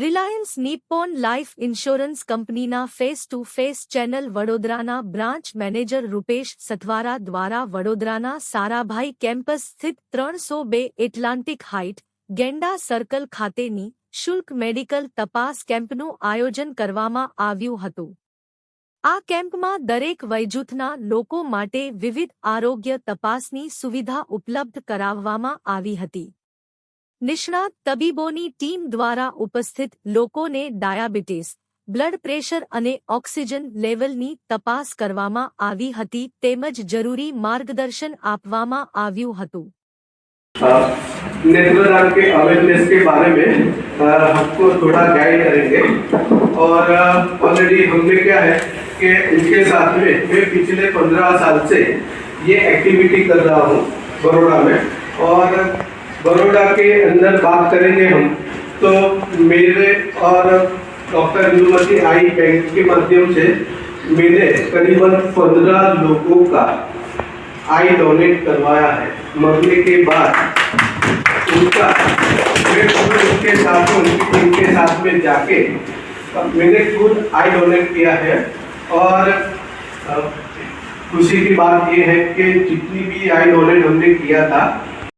Reliance Nippon life insurance કંપનીના face to face channel વડોદરાના branch manager Rupesh Sathwara દ્વારા વડોદરાના સારાભાઈ કેમ્પસ સ્થિત ત્રણસો બે એટલાન્ટિક હાઇટ ગેંડા સર્કલ ખાતેની શુલ્ક મેડિકલ તપાસ કેમ્પનું આયોજન કરવામાં આવ્યું હતું આ કેમ્પમાં દરેક વયજૂથના લોકો માટે વિવિધ આરોગ્ય તપાસની સુવિધા ઉપલબ્ધ કરાવવામાં આવી હતી નિષ્ણાત તબીબોની ટીમ દ્વારા ઉપસ્થિત લોકોને ડાયાબિટીસ બ્લડ પ્રેશર અને ઓક્સિજન લેવલની તપાસ કરવામાં આવી હતી તેમજ જરૂરી માર્ગદર્શન આપવામાં આવ્યું હતું નેટવર્ક અવેરનેસ के बारे में आपको थोड़ा गाइड करेंगे और ऑलरेडी हमने क्या है कि इनके साथ में ये पिछले 15 साल से ये एक्टिविटी कर रहा हूं कोरोना में और बड़ोड़ा के अंदर बात करेंगे हम तो मेरे और डॉक्टर इंदुमती आई बैंक के माध्यम से मैंने करीबन पंद्रह लोगों का आई डोनेट करवाया है मरने के बाद उनका मैं खुद उनके साथ उनकी टीम के साथ में जाके मैंने खुद आई डोनेट किया है और खुशी की बात यह है कि जितनी भी आई डोनेट हमने किया था